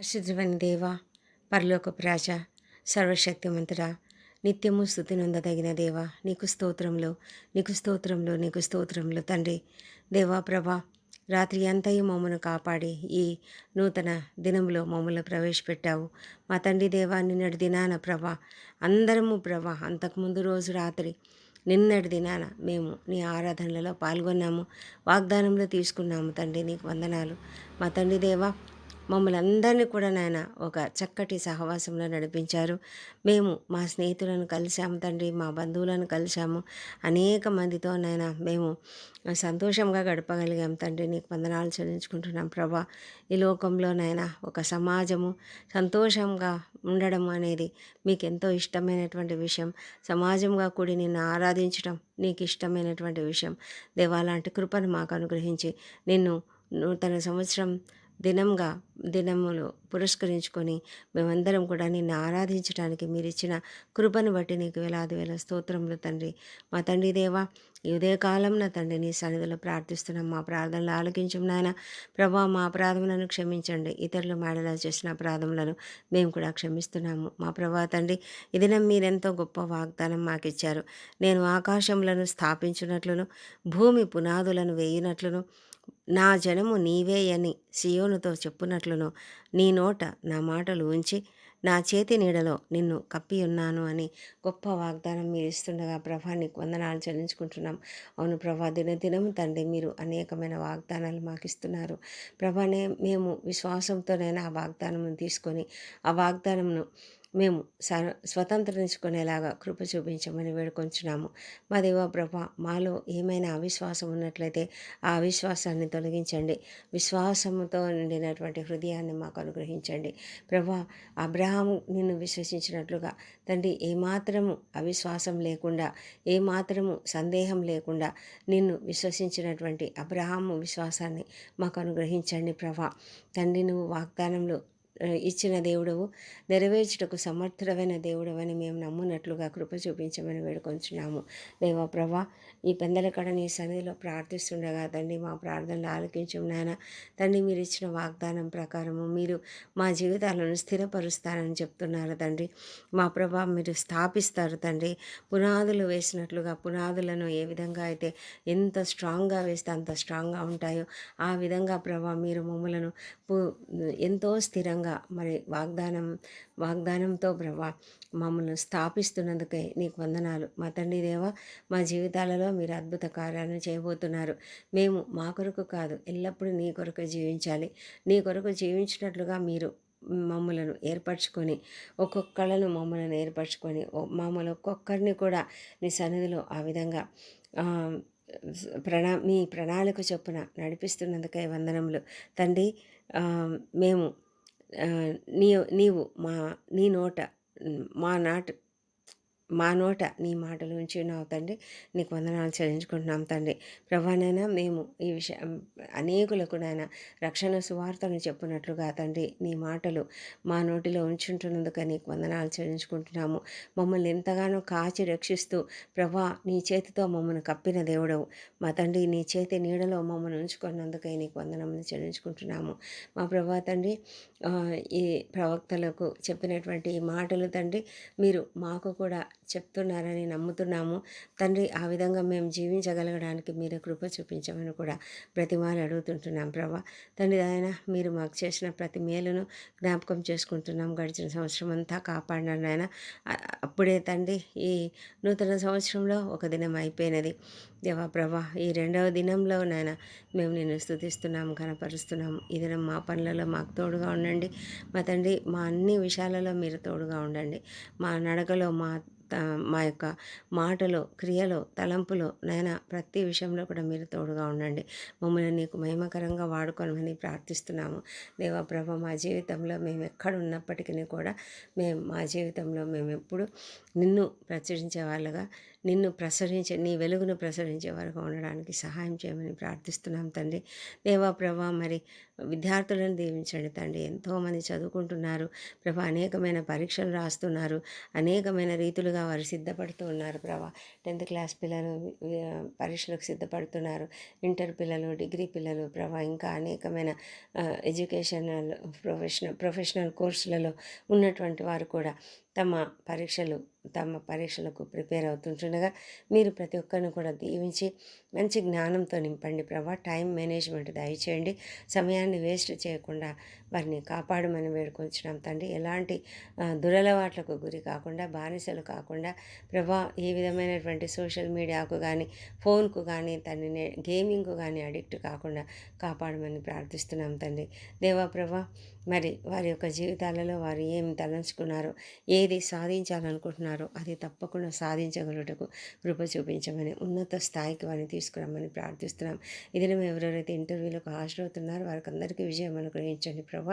పరిశుద్ధమైన దేవ పరలోకపు రాజ సర్వశక్తిమంతుడా నిత్యము స్థుతి నొందదగిన దేవ నీకు స్తోత్రంలో నీకు స్తోత్రంలో నీకు స్తోత్రంలో తండ్రి. దేవా ప్రభా రాత్రి అంతయు మమ్మను కాపాడి ఈ నూతన దినంలో మమ్మల్ని ప్రవేశపెట్టావు. మా తండ్రి దేవా నిన్నటి దినాన ప్రభా అందరము ప్రభా అంతకుముందు రోజు రాత్రి నిన్నటి దినాన మేము నీ ఆరాధనలలో పాల్గొన్నాము వాగ్దానంలో తీసుకున్నాము తండ్రి నీకు వందనాలు. మా తండ్రి దేవా మమ్మల్ని అందరినీ కూడా నాయన ఒక చక్కటి సహవాసంలో నడిపించారు. మేము మా స్నేహితులను కలిశాము తండ్రి మా బంధువులను కలిశాము. అనేక మందితో నాయన మేము సంతోషంగా గడపగలిగాం తండ్రి. నీకు వందనాలు చెల్లించుకుంటున్నాం ప్రభా. ఈ లోకంలో నాయన ఒక సమాజము సంతోషంగా ఉండడం అనేది మీకు ఎంతో ఇష్టమైనటువంటి విషయం. సమాజంగా కూడి నిన్ను ఆరాధించడం నీకు ఇష్టమైనటువంటి విషయం. దేవాలాంటి కృపను మాకు అనుగ్రహించి నిన్ను నూతన సంవత్సరం దినంగా దినములు పురస్కరించుకొని మేమందరం కూడా నిన్ను ఆరాధించడానికి మీరు ఇచ్చిన కృపను బట్టి నీకు వేలాది వేల స్తోత్రములు తండ్రి. మా తండ్రి దేవా ఈ ఉదయకాలం నా తండ్రి నీ సన్నిధిలో ప్రార్థిస్తున్నాం. మా ప్రార్థనలు ఆలకించం నాయన. ప్రభా మా అపరాధములను క్షమించండి. ఇతరులు మాడలా చేసిన అపరాధములను మేము కూడా క్షమిస్తున్నాము. మా ప్రభా తండ్రి ఈ దినం మీరెంతో గొప్ప వాగ్దానం మాకు ఇచ్చారు నేను ఆకాశములను స్థాపించినట్లును భూమి పునాదులను వేయినట్లును నా జనము నీవే అని సియోనుతో చెప్పునట్లును. నీ నోట నా మాటలు ఉంచి నా చేతి నీడలో నిన్ను కప్పి ఉన్నాను అని గొప్ప వాగ్దానం మీరు ఇస్తుండగా ప్రభా నీకు వందనాలు చెల్లించుకుంటున్నాం. అవును ప్రభా దినదినము తండ్రి మీరు అనేకమైన వాగ్దానాలు మాకు ఇస్తున్నారు ప్రభానే మేము విశ్వాసంతోనైనా ఆ వాగ్దానం తీసుకొని ఆ వాగ్దానమును మేము స్వతంత్రించుకునేలాగా కృప చూపించమని వేడుకొంచున్నాము. మా దేవ ప్రభ మాలో ఏమైనా అవిశ్వాసం ఉన్నట్లయితే ఆ అవిశ్వాసాన్ని తొలగించండి. విశ్వాసంతో నిండినటువంటి హృదయాన్ని మాకు అనుగ్రహించండి. ప్రభా అబ్రహాం నిన్ను విశ్వసించినట్లుగా తండ్రి ఏమాత్రము అవిశ్వాసం లేకుండా ఏమాత్రము సందేహం లేకుండా నిన్ను విశ్వసించినటువంటి అబ్రహాము విశ్వాసాన్ని మాకు అనుగ్రహించండి ప్రభా. తండ్రి నువ్వు వాగ్దానంలో ఇచ్చిన దేవుడవు నెరవేర్చుటకు సమర్థుడమైన దేవుడవని మేము నమ్మునట్లుగా కృప చూపించమని వేడుకొంచున్నాము. దేవా ప్రభా ఈ పెందలకడ నీ సన్నిధిలో ప్రార్థిస్తుండగా తండ్రి మా ప్రార్థనలు ఆలకించు నాయన. తండ్రి మీరు ఇచ్చిన వాగ్దానం ప్రకారము మీరు మా జీవితాలను స్థిరపరుస్తారని చెప్తున్నారు తండ్రి. మా ప్రభా మీరు స్థాపిస్తారు తండ్రి. పునాదులు వేసినట్లుగా పునాదులను ఏ విధంగా అయితే ఎంత స్ట్రాంగ్గా వేస్తే అంత స్ట్రాంగ్గా ఉంటాయో ఆ విధంగా ప్రభా మీరు మమ్మలను ఎంతో స్థిరంగా విధంగా మరి వాగ్దానం వాగ్దానంతో ప్రభా మమ్మల్ని స్థాపిస్తున్నందుకే నీకు వందనాలు. మా తండ్రి దేవ మా జీవితాలలో మీరు అద్భుత కార్యాలను చేయబోతున్నారు. మేము మా కొరకు కాదు ఎల్లప్పుడూ నీ కొరకు జీవించాలి. నీ కొరకు జీవించినట్లుగా మీరు మమ్మలను ఏర్పరచుకొని ఒక్కొక్కళ్ళను మమ్మల్ని ఏర్పరచుకొని మమ్మల్ని ఒక్కొక్కరిని కూడా నీ సన్నిధిలో ఆ విధంగా ప్రణా మీ ప్రణాళిక చొప్పున నడిపిస్తున్నందుకే వందనములు. తండ్రి మేము నీ నీవు మా నీ నోట మా నాట మా నోట నీ మాటలు ఉంచి ఉన్నావు తండ్రి. నీకు వందనాలు చెల్లించుకుంటున్నాం తండ్రి. ప్రభానైనా మేము ఈ విషయం అనేకులకు నాయన రక్షణ సువార్తను చెప్పినట్లుగా తండ్రి నీ మాటలు మా నోటిలో ఉంచుంటున్నందుకు నీకు వందనాలు చెల్లించుకుంటున్నాము. మమ్మల్ని ఎంతగానో కాచి రక్షిస్తూ ప్రభా నీ చేతితో మమ్మల్ని కప్పిన దేవుడవు. మా తండ్రి నీ చేతి నీడలో మమ్మల్ని ఉంచుకున్నందుకై నీకు వందనములు చెల్లించుకుంటున్నాము. మా ప్రభా తండ్రి ఈ ప్రవక్తలకు చెప్పినటువంటి ఈ మాటలు తండ్రి మీరు మాకు కూడా చెప్తున్నారని నమ్ముతున్నాము. తండ్రి ఆ విధంగా మేము జీవించగలగడానికి మీరు కృప చూపించమని కూడా ప్రతిమాలు అడుగుతుంటున్నాం. ప్రభా తండ్రి ఆయన మీరు మాకు చేసిన ప్రతి మేలును జ్ఞాపకం చేసుకుంటున్నాం. గడిచిన సంవత్సరం అంతా కాపాడినారు ఆయన అప్పుడే తండ్రి ఈ నూతన సంవత్సరంలో ఒక దినం అయిపోయినది. దేవా ప్రభా ఈ రెండవ దినంలో నాయన మేము నిన్ను స్థుతిస్తున్నాము కనపరుస్తున్నాము ఈ దినం మా పనులలో మాకు తోడుగా ఉండండి. మా తండ్రి మా అన్ని విషయాలలో మీరు తోడుగా ఉండండి. మా నడకలో మా మా యొక్క మాటలో క్రియలో తలంపులో నైనా ప్రతి విషయంలో కూడా మీరు తోడుగా ఉండండి. మమ్మల్ని నీకు మహిమకరంగా వాడుకోనమని ప్రార్థిస్తున్నాము. దేవప్రభ మా జీవితంలో మేము ఎక్కడ ఉన్నప్పటికీ కూడా మేము మా జీవితంలో మేము ఎప్పుడు నిన్ను ప్రచురించే వాళ్ళగా నిన్ను ప్రసరించే నీ వెలుగును ప్రసరించే వరకు ఉండడానికి సహాయం చేయమని ప్రార్థిస్తున్నాం తండ్రి. దేవా ప్రభా మరి విద్యార్థులను దీవించండి తండ్రి. ఎంతోమంది చదువుకుంటున్నారు. ప్రభా అనేకమైన పరీక్షలు రాస్తున్నారు. అనేకమైన రీతులుగా వారు సిద్ధపడుతూ ఉన్నారు ప్రభా. టెన్త్ క్లాస్ పిల్లలు పరీక్షలకు సిద్ధపడుతున్నారు. ఇంటర్ పిల్లలు డిగ్రీ పిల్లలు ప్రభా ఇంకా అనేకమైన ఎడ్యుకేషనల్ ప్రొఫెషనల్ ప్రొఫెషనల్ కోర్సులలో ఉన్నటువంటి వారు కూడా తమ పరీక్షలు తమ పరీక్షలకు ప్రిపేర్ అవుతుంటుండగా మీరు ప్రతి ఒక్కరిని కూడా దీవించి మంచి జ్ఞానంతో నింపండి. ప్రభా టైం మేనేజ్మెంట్ దయచేయండి. సమయాన్ని వేస్ట్ చేయకుండా వారిని కాపాడమని వేడుకొంచున్నాం తండ్రి. ఎలాంటి దురలవాట్లకు గురి కాకుండా బానిసలు కాకుండా ప్రభా ఏ విధమైనటువంటి సోషల్ మీడియాకు కానీ ఫోన్కు కానీ తనని గేమింగ్కు కానీ అడిక్ట్ కాకుండా కాపాడమని ప్రార్థిస్తున్నాం తండ్రి. దేవా ప్రభా మరి వారి యొక్క జీవితాలలో వారు ఏం తలంచుకున్నారో ఏది సాధించాలనుకుంటున్నారో అది తప్పకుండా సాధించగలుగుటకు కృప చూపించమని ఉన్నత స్థాయికి వారిని తీసుకురమ్మని ప్రార్థిస్తున్నాం. ఇదిలో ఎవరెవరైతే ఇంటర్వ్యూలకు హాజరవుతున్నారో వారికి అందరికీ విజయం అనుగ్రహించండి ప్రభు.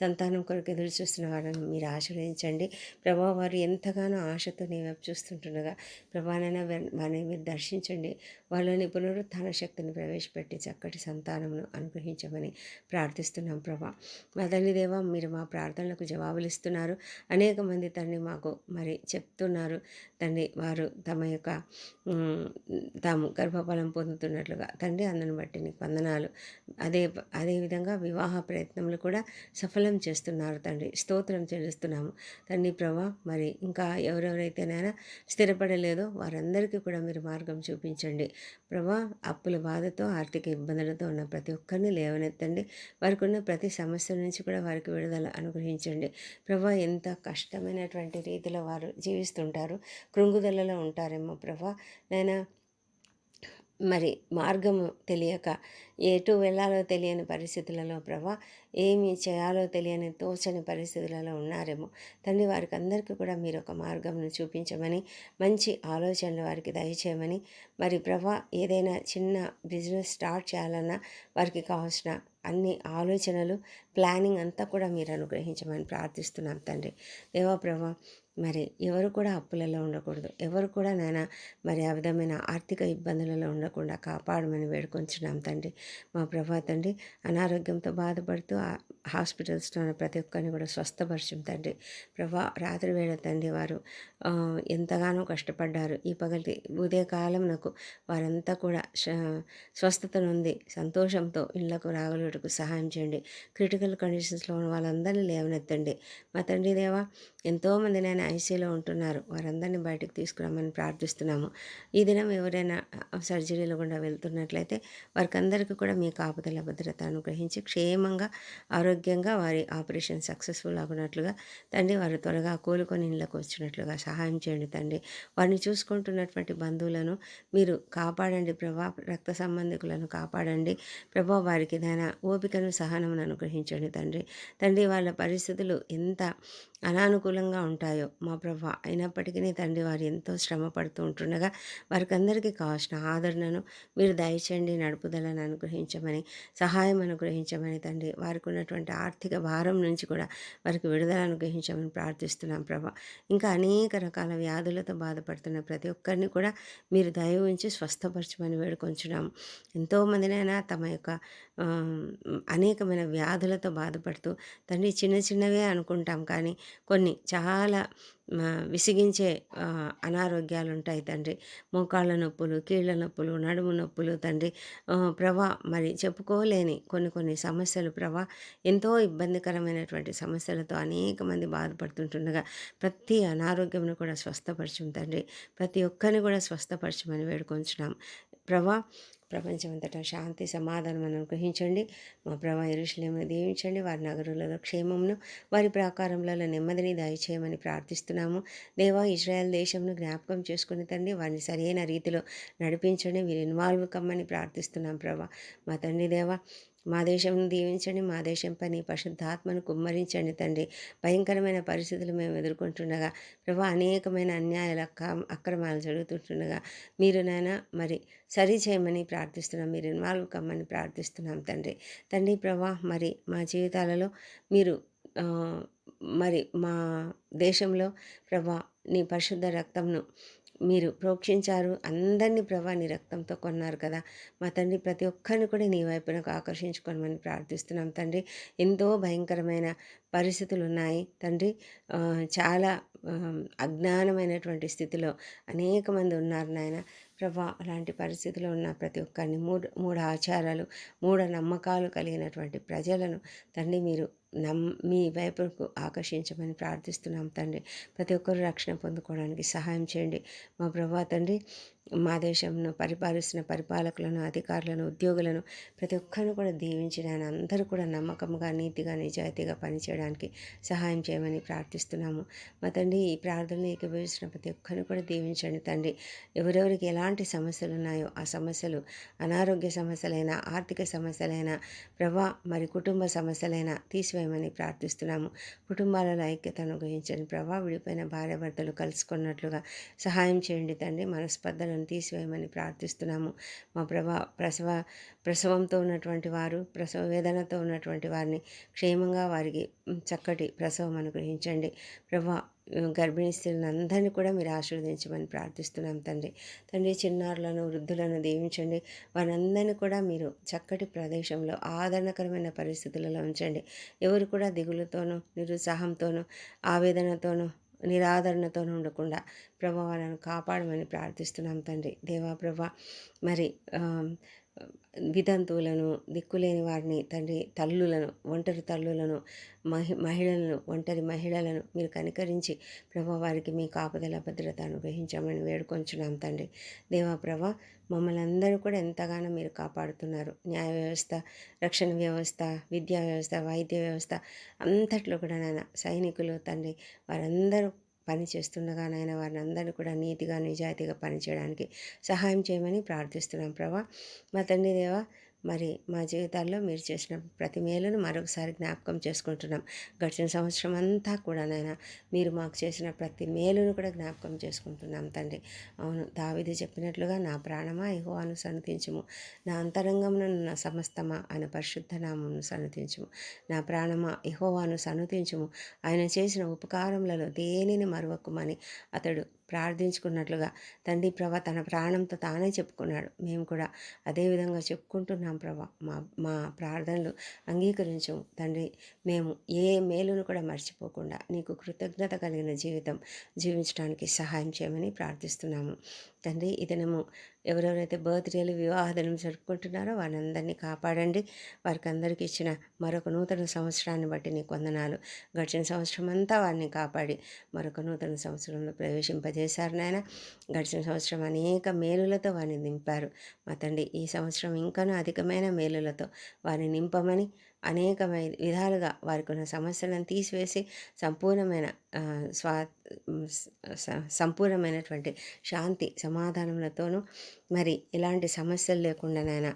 సంతానం కొరకు ఎదురు చూస్తున్న వారిని మీరు ఆశ్రయించండి ప్రభా వారు ఎంతగానో ఆశతో నేను వైపు చూస్తుంటుండగా ప్రభానైనా వారిని మీరు దర్శించండి. వాళ్ళని పునరుత్థాన శక్తిని ప్రవేశపెట్టి చక్కటి సంతానమును అనుగ్రహించమని ప్రార్థిస్తున్నాం ప్రభా. మా దేవా మీరు మా ప్రార్థనలకు జవాబులు ఇస్తున్నారు అనేక మంది తండ్రి మాకు మరి చెప్తున్నారు. తండ్రి వారు తమ యొక్క తాము గర్భఫలం పొందుతున్నట్లుగా తండ్రి అందరిని బట్టి నీకు వందనాలు. అదే అదేవిధంగా వివాహ ప్రయత్నములు కూడా సఫలం చేస్తున్నారు తండ్రి. స్తోత్రం చెల్లిస్తున్నాము తండ్రి ప్రభా మరి ఇంకా ఎవరెవరైతేనైనా స్థిరపడలేదో వారందరికీ కూడా మీరు మార్గం చూపించండి. ప్రభా అప్పుల బాధతో ఆర్థిక ఇబ్బందులతో ఉన్న ప్రతి ఒక్కరిని లేవనెత్తండి. వారికి ఉన్న ప్రతి సమస్య నుంచి కూడా వారికి విడుదల అనుగ్రహించండి. ప్రభా ఎంత కష్టమైనటువంటి రీతిలో వారు జీవిస్తుంటారు. కృంగుదలలో ఉంటారేమో ప్రభా. నేను మరి మార్గము తెలియక ఎటు వెళ్ళాలో తెలియని పరిస్థితులలో ప్రభా ఏమి చేయాలో తెలియని తోచని పరిస్థితులలో ఉన్నారేమో. తండ్రి వారికి అందరికీ కూడా మీరు ఒక మార్గంను చూపించమని మంచి ఆలోచనలు వారికి దయచేయమని మరి ప్రభా ఏదైనా చిన్న బిజినెస్ స్టార్ట్ చేయాలన్నా వారికి కావాల్సిన అన్ని ఆలోచనలు ప్లానింగ్ అంతా కూడా మీరు అనుగ్రహించమని ప్రార్థిస్తున్నాం తండ్రి. దేవా మరి ఎవరు కూడా అప్పులలో ఉండకూడదు. ఎవరు కూడా నాయన మరి ఆ విధమైన ఆర్థిక ఇబ్బందులలో ఉండకుండా కాపాడమని వేడుకొంచున్నాం తండ్రి. మా ప్రభా తండ్రి అనారోగ్యంతో బాధపడుతూ హాస్పిటల్స్లో ఉన్న ప్రతి ఒక్కరిని కూడా స్వస్థపరచం తండ్రి ప్రభా రాత్రి వేళ తండ్రి వారు ఎంతగానో కష్టపడ్డారు. ఈ పగటి ఉదయకాలం నాకు వారంతా కూడా స్వస్థత నుండి సంతోషంతో ఇళ్ళకు రాగలుగుటకు సహాయం చేయండి. క్రిటికల్ కండిషన్స్లో ఉన్న వాళ్ళందరినీ లేవనెత్తండి. మా తండ్రి దేవా ఎంతోమంది నేను ఐసీలో ఉంటున్నారు. వారందరినీ బయటకు తీసుకురామని ప్రార్థిస్తున్నాము. ఈ దినం ఎవరైనా సర్జరీలు గుండా వెళ్తున్నట్లయితే వారికి అందరికీ కూడా మీ కాపుదల భద్రత అనుగ్రహించి క్షేమంగా ఆరోగ్యంగా వారి ఆపరేషన్ సక్సెస్ఫుల్ అవునట్లుగా తండ్రి వారు త్వరగా కోలుకొని ఇళ్ళకు వచ్చినట్లుగా సహాయం చేయండి తండ్రి. వారిని చూసుకుంటున్నటువంటి బంధువులను మీరు కాపాడండి ప్రభా. రక్త సంబంధికులను కాపాడండి. ప్రభా వారికి దాని ఓపికను సహనమును అనుగ్రహించండి తండ్రి. తండ్రి వాళ్ళ పరిస్థితులు ఎంత అనానుకూలంగా ఉంటాయో? మా ప్రభా అయినప్పటికీ తండ్రి వారు ఎంతో శ్రమ పడుతూ ఉంటుండగా వారికందరికీ కావాల్సిన ఆదరణను మీరు దయచేయండి నడుపుదలను అనుగ్రహించమని సహాయం అనుగ్రహించమని తండ్రి. వారికి ఉన్నటువంటి ఆర్థిక భారం నుంచి కూడా వారికి విడుదల అనుగ్రహించమని ప్రార్థిస్తున్నాం ప్రభా. ఇంకా అనేక రకాల వ్యాధులతో బాధపడుతున్న ప్రతి ఒక్కరిని కూడా మీరు దయ ఉంచి స్వస్థపరచమని వేడుకొంచున్నాము. ఎంతోమందినైనా తమ యొక్క అనేకమైన వ్యాధులతో బాధపడుతూ తండ్రి చిన్న చిన్నవే అనుకుంటాం కానీ కొన్ని చాలా విసిగించే అనారోగ్యాలు ఉంటాయి తండ్రి. మోకాళ్ళ నొప్పులు కీళ్ళ నొప్పులు నడుము నొప్పులు తండ్రి. ప్రభా మరి చెప్పుకోలేని కొన్ని కొన్ని సమస్యలు ప్రభా ఎంతో ఇబ్బందికరమైనటువంటి సమస్యలతో అనేక మంది బాధపడుతుంటుండగా ప్రతి అనారోగ్యంను కూడా స్వస్థపరచం తండ్రి. ప్రతి ఒక్కరిని కూడా స్వస్థపరచమని వేడుకొంచున్నాం. ప్రభా ప్రపంచమంతటా శాంతి సమాధానం అనుగ్రహించండి మా ప్రభా ఇరుషులేమని దీవించండి. వారి నగరులలో క్షేమమును వారి ప్రాకారంలో నెమ్మదిని దయచేయమని ప్రార్థిస్తున్నాము. దేవా ఇజ్రాయెల్ దేశంను జ్ఞాపకం చేసుకుని తండ్రి వారిని సరైన రీతిలో నడిపించండి. మీరు ఇన్వాల్వ్ కమ్మని ప్రార్థిస్తున్నాం ప్రభా. మా తండ్రి దేవా మా దేశంను దీవించండి. మా దేశం పని పరిశుద్ధాత్మను కుమ్మరించండి తండ్రి. భయంకరమైన పరిస్థితులు మేము ఎదుర్కొంటుండగా ప్రభా అనేకమైన అన్యాయాలు అక్క అక్రమాలు జరుగుతుంటుండగా మీరు నాయన మరి సరి చేయమని ప్రార్థిస్తున్నాం. మీరు ఇన్వాల్వ్ కమ్మని ప్రార్థిస్తున్నాం తండ్రి. తండ్రి ప్రభా మరి మా జీవితాలలో మీరు మరి మా దేశంలో ప్రభా నీ పరిశుద్ధ రక్తంను మీరు ప్రోక్షించారు. అందరినీ ప్రభా నీ రక్తంతో కొన్నారు కదా. మా తండ్రి ప్రతి ఒక్కరిని కూడా నీ వైపునకు ఆకర్షించుకోమని ప్రార్థిస్తున్నాం తండ్రి. ఎంతో భయంకరమైన పరిస్థితులు ఉన్నాయి తండ్రి చాలా అజ్ఞానమైనటువంటి స్థితిలో అనేక మంది ఉన్నారు నాయన. ప్రభా అలాంటి పరిస్థితిలో ఉన్న ప్రతి ఒక్కరిని మూడు మూడు ఆచారాలు మూఢ నమ్మకాలు కలిగినటువంటి ప్రజలను తండ్రి మీరు నమ్ మీ వైపుకు ఆకర్షించమని ప్రార్థిస్తున్నాం తండ్రి. ప్రతి ఒక్కరు రక్షణ పొందుకోవడానికి సహాయం చేయండి. మా ప్రభా తండ్రి మా దేశంను పరిపాలిస్తున్న పరిపాలకులను అధికారులను ఉద్యోగులను ప్రతి ఒక్కరిని కూడా దీవించిన అందరూ కూడా నమ్మకంగా నీతిగా నిజాయితీగా పనిచేయడానికి సహాయం చేయమని ప్రార్థిస్తున్నాము. మా తండ్రి ఈ ప్రార్థనలు ఏకీభవిస్తున్న ప్రతి ఒక్కరిని కూడా దీవించండి తండ్రి. ఎవరెవరికి ఎలాంటి సమస్యలు ఉన్నాయో ఆ సమస్యలు అనారోగ్య సమస్యలైనా ఆర్థిక సమస్యలైనా ప్రభా మరి కుటుంబ సమస్యలైనా తీసివేయమని ప్రార్థిస్తున్నాము. కుటుంబాలలో ఐక్యతను గ్రహించండి ప్రభా. విడిపోయిన భార్యాభర్తలు కలుసుకున్నట్లుగా సహాయం చేయండి తండ్రి. మనస్పర్ధలను తీసివేయమని ప్రార్థిస్తున్నాము. మా ప్రభా ప్రసవ ప్రసవంతో ఉన్నటువంటి వారు ప్రసవ వేదనతో ఉన్నటువంటి వారిని క్షేమంగా వారికి చక్కటి ప్రసవం అనుగ్రహించండి. ప్రభా గర్భిణీ స్త్రీలను అందరినీ కూడా మీరు ఆశీర్వదించమని ప్రార్థిస్తున్నాం తండ్రి. తండ్రి చిన్నారులను వృద్ధులను దీవించండి. వారందరినీ కూడా మీరు చక్కటి ప్రదేశంలో ఆదరణకరమైన పరిస్థితులలో ఉంచండి. ఎవరు కూడా దిగులుతోనూ నిరుత్సాహంతోనూ ఆవేదనతోనూ నిరాదరణతో ఉండకుండా ప్రభా వాళ్ళను కాపాడమని ప్రార్థిస్తున్నాం తండ్రి. దేవా ప్రభా మరి వితంతువులను దిక్కులేని వారిని తండ్రి తల్లులను ఒంటరి తల్లులను మహి మహిళలను ఒంటరి మహిళలను మీరు కనికరించి ప్రభా వారికి మీ కాపుదల భద్రత అనుగ్రహించామని వేడుకొంచున్నాం తండ్రి. దేవా ప్రభా మమ్మల్ని అందరూ కూడా ఎంతగానో మీరు కాపాడుతున్నారు. న్యాయ వ్యవస్థ రక్షణ వ్యవస్థ విద్యా వ్యవస్థ వైద్య వ్యవస్థ అంతట్లో కూడా నాయన సైనికులు తండ్రి వారందరూ పని చేస్తుండగా వారిని అందరినీ కూడా నీతిగా నిజాయితీగా పనిచేయడానికి సహాయం చేయమని ప్రార్థిస్తున్నాం ప్రభా. మా తండ్రి దేవా మరి మా జీవితాల్లో మీరు చేసిన ప్రతి మేలును మరొకసారి జ్ఞాపకం చేసుకుంటున్నాం. గడిచిన సంవత్సరం అంతా కూడా నాయన మీరు మాకు చేసిన ప్రతి మేలును కూడా జ్ఞాపకం చేసుకుంటున్నాం తండ్రి. అవును దావిది చెప్పినట్లుగా నా ప్రాణమా ఇహోవాను సన్నతించము నా అంతరంగమున నా సమస్తమా ఆయన పరిశుద్ధ నామమును సన్నతించము నా ప్రాణమా ఇహోవాను సన్నతించము ఆయన చేసిన ఉపకారములలో దేనిని మరవకుమని అతడు ప్రార్థించుకున్నట్లుగా తండ్రి ప్రభ తన ప్రాణంతో తానే చెప్పుకున్నాడు. మేము కూడా అదే విధంగా చెప్పుకుంటున్నాం ప్రభ. మా మా ప్రార్థనలు అంగీకరించము. తండ్రి మేము ఏ మేలును కూడా మర్చిపోకుండా నీకు కృతజ్ఞత కలిగిన జీవితం జీవించడానికి సహాయం చేయమని ప్రార్థిస్తున్నాము. తండ్రి ఇతనము ఎవరెవరైతే బర్త్డేలు వివాహాలను జరుపుకుంటున్నారో వారందరినీ కాపాడండి. వారికి అందరికీ ఇచ్చిన మరొక నూతన సంవత్సరాన్ని బట్టి నీకు వందనాలు. గడిచిన సంవత్సరం అంతా వారిని కాపాడి మరొక నూతన సంవత్సరంలో ప్రవేశింపజేశారు నాయన. గడిచిన సంవత్సరం అనేక మేలులతో వారిని నింపారు. మా తండ్రి ఈ సంవత్సరం ఇంకనూ అధికమైన మేలులతో వారిని నింపమని అనేకమైన విధాలుగా వారికి ఉన్న సమస్యలను తీసివేసి సంపూర్ణమైన స్వా స- సంపూర్ణమైనటువంటి శాంతి సమాధానములతోనూ మరి ఎలాంటి సమస్యలు లేకుండా నాయన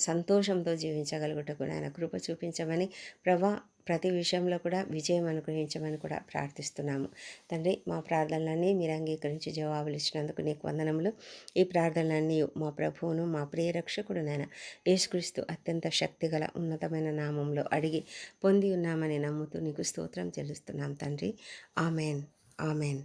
సంతోషంతో జీవించగలుగుటకు నాయన కృప చూపించమని ప్రభా ప్రతి విషయంలో కూడా విజయం అనుగ్రహించమని కూడా ప్రార్థిస్తున్నాము. తండ్రి మా ప్రార్థనలన్నీ మీరు అంగీకరించి జవాబులు ఇచ్చినందుకు నీకు వందనములు. ఈ ప్రార్థనలన్నీ మా ప్రభువును మా ప్రియ రక్షకుడు యేసుక్రీస్తు అత్యంత శక్తిగల ఉన్నతమైన నామంలో అడిగి పొంది ఉన్నామని నమ్ముతూ నీకు స్తోత్రం చెల్లిస్తున్నాం తండ్రి. ஆமேன் ஆமேன்